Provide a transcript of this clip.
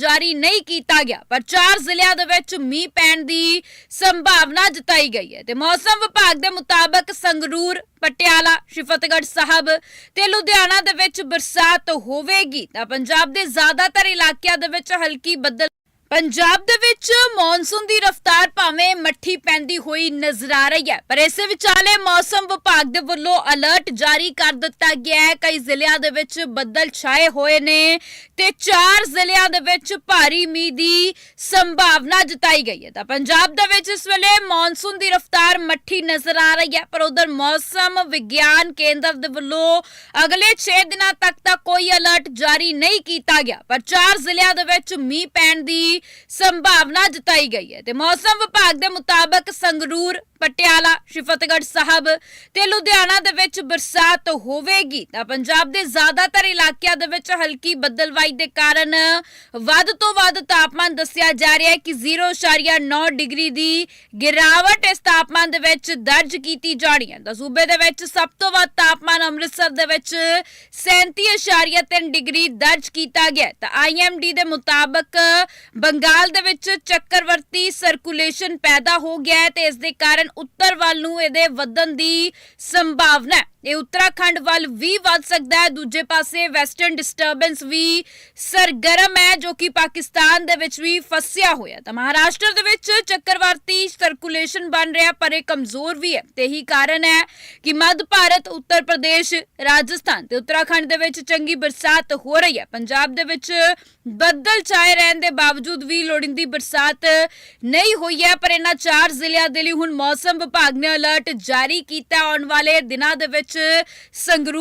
ਜਾਰੀ ਨਹੀਂ ਕੀਤਾ ਗਿਆ, ਪਰ ਚਾਰ ਜ਼ਿਲ੍ਹਿਆਂ ਦੇ ਵਿੱਚ ਮੀਂਹ ਪੈਣ ਦੀ ਸੰਭਾਵਨਾ ਜਤਾਈ ਗਈ ਹੈ। ਤੇ ਮੌਸਮ ਵਿਭਾਗ ਦੇ ਮੁਤਾਬਕ ਸੰਗਰੂਰ, ਪਟਿਆਲਾ ਸ਼੍ਰੀ ਫਤਿਹਗੜ੍ਹ ਸਾਹਿਬ ਤੇ ਲੁਧਿਆਣਾ ਦੇ ਵਿੱਚ ਬਰਸਾਤ ਹੋਵੇਗੀ। ਤਾਂ ਪੰਜਾਬ ਦੇ ਜ਼ਿਆਦਾਤਰ ਇਲਾਕਿਆਂ ਦੇ ਵਿੱਚ ਹਲਕੀ ਬੱਦਲ ਪੰਜਾਬ ਦੇ ਵਿੱਚ ਮੌਨਸੂਨ ਦੀ ਰਫ਼ਤਾਰ ਭਾਵੇਂ ਮੱਠੀ ਪੈਂਦੀ ਹੋਈ ਨਜ਼ਰ ਆ ਰਹੀ ਹੈ, ਪਰ ਇਸੇ ਵਿਚਾਲੇ ਮੌਸਮ ਵਿਭਾਗ ਦੇ ਵੱਲੋਂ ਅਲਰਟ ਜਾਰੀ ਕਰ ਦਿੱਤਾ ਗਿਆ ਹੈ। ਕਈ ਜ਼ਿਲ੍ਹਿਆਂ ਦੇ ਵਿੱਚ ਬੱਦਲ ਛਾਏ ਹੋਏ ਨੇ ਤੇ ਚਾਰ ਜ਼ਿਲ੍ਹਿਆਂ ਦੇ ਵਿੱਚ ਭਾਰੀ ਮੀਂਹ ਦੀ ਸੰਭਾਵਨਾ ਜਤਾਈ ਗਈ ਹੈ। ਤਾਂ ਪੰਜਾਬ ਦੇ ਵਿੱਚ ਇਸ ਵੇਲੇ ਮੌਨਸੂਨ ਦੀ ਰਫ਼ਤਾਰ ਮੱਠੀ ਨਜ਼ਰ ਆ ਰਹੀ ਹੈ, ਪਰ ਉਧਰ ਮੌਸਮ ਵਿਗਿਆਨ ਕੇਂਦਰ ਦੇ ਵੱਲੋਂ ਅਗਲੇ 6 ਦਿਨਾਂ ਤੱਕ ਤਾਂ ਕੋਈ ਅਲਰਟ ਜਾਰੀ ਨਹੀਂ ਕੀਤਾ ਗਿਆ। ਪਰ ਚਾਰ ਜ਼ਿਲ੍ਹਿਆਂ ਦੇ ਵਿੱਚ ਮੀਂਹ ਪੈਣ ਦੀ ਸੰਭਾਵਨਾ ਜਤਾਈ ਗਈ ਹੈ। ਤੇ ਮੌਸਮ ਵਿਭਾਗ ਦੇ ਮੁਤਾਬਕ ਸੰਗਰੂਰ, ਪਟਿਆਲਾ ਸ਼੍ਰੀ ਫਤਿਹਗੜ੍ਹ ਸਾਹਿਬ ਤੇ ਲੁਧਿਆਣਾ ਦੇ ਵਿੱਚ ਬਰਸਾਤ ਹੋਵੇਗੀ। ਤਾਂ ਪੰਜਾਬ ਦੇ ਜ਼ਿਆਦਾਤਰ ਇਲਾਕਿਆਂ ਦੇ ਵਿੱਚ ਹਲਕੀ ਬੱਦਲਵਾਈ ਦੇ ਕਾਰਨ ਵੱਧ ਤੋਂ ਵੱਧ ਤਾਪਮਾਨ ਦੱਸਿਆ ਜਾ ਰਿਹਾ ਹੈ ਕਿ 0.9 ਡਿਗਰੀ ਦੀ ਗਿਰਾਵਟ ਇਸ ਤਾਪਮਾਨ ਦੇ ਵਿੱਚ ਦਰਜ ਕੀਤੀ ਜਾਣੀ ਹੈ। ਤਾਂ ਸੂਬੇ ਦੇ ਵਿੱਚ ਸਭ ਤੋਂ ਵੱਧ ਤਾਪਮਾਨ ਅੰਮ੍ਰਿਤਸਰ ਦੇ ਵਿੱਚ 37.3 ਡਿਗਰੀ ਦਰਜ ਕੀਤਾ ਗਿਆ ਹੈ। ਤਾਂ ਆਈਐਮਡੀ ਦੇ ਮੁਤਾਬਕ ਬੰਗਾਲ ਦੇ ਵਿੱਚ ਚੱਕਰਵਰਤੀ ਸਰਕੂਲੇਸ਼ਨ ਪੈਦਾ ਹੋ ਗਿਆ ਹੈ ਤੇ ਇਸ ਦੇ ਕਾਰਨ ਉੱਤਰ ਵੱਲ ਨੂੰ ਇਹਦੇ ਵਧਣ ਦੀ ਸੰਭਾਵਨਾ ਹੈ। ਇਹ ਉੱਤਰਾਖੰਡ ਵੱਲ ਵੀ ਵੱਧ ਸਕਦਾ ਹੈ। ਦੂਜੇ ਪਾਸੇ ਵੈਸਟਰਨ ਡਿਸਟਰਬੈਂਸ ਵੀ ਸਰਗਰਮ ਹੈ, ਜੋ ਕਿ ਪਾਕਿਸਤਾਨ ਦੇ ਵਿੱਚ ਵੀ ਫਸਿਆ ਹੋਇਆ ਤਾਂ ਮਹਾਰਾਸ਼ਟਰ ਦੇ ਵਿੱਚ ਚੱਕਰਵਰਤੀ ਸਰਕੂਲੇਸ਼ਨ ਬਣ ਰਿਹਾ, ਪਰ ਇਹ ਕਮਜ਼ੋਰ ਵੀ ਹੈ। ਤੇ ਇਹੀ ਕਾਰਨ ਹੈ ਕਿ ਮੱਧ ਭਾਰਤ, ਉੱਤਰ ਪ੍ਰਦੇਸ਼, ਰਾਜਸਥਾਨ ਤੇ ਉੱਤਰਾਖੰਡ ਦੇ ਵਿੱਚ ਚੰਗੀ ਬਰਸਾਤ ਹੋ ਰਹੀ ਹੈ। ਪੰਜਾਬ ਦੇ ਵਿੱਚ ਬੱਦਲ ਛਾਏ ਰਹਿਣ ਦੇ ਬਾਵਜੂਦ ਵੀ ਲੋੜੀਂਦੀ ਬਰਸਾਤ ਨਹੀਂ ਹੋਈ ਹੈ, ਪਰ ਇਹਨਾਂ ਚਾਰ ਜ਼ਿਲ੍ਹਿਆਂ ਦੇ ਲਈ ਹੁਣ ਮੌਸਮ ਵਿਭਾਗ ਨੇ ਅਲਰਟ ਜਾਰੀ ਕੀਤਾ। ਆਉਣ ਵਾਲੇ ਦਿਨਾਂ ਦੇ ਵਿੱਚ ਵਿੱਚ ਸੰਗਰੂਰ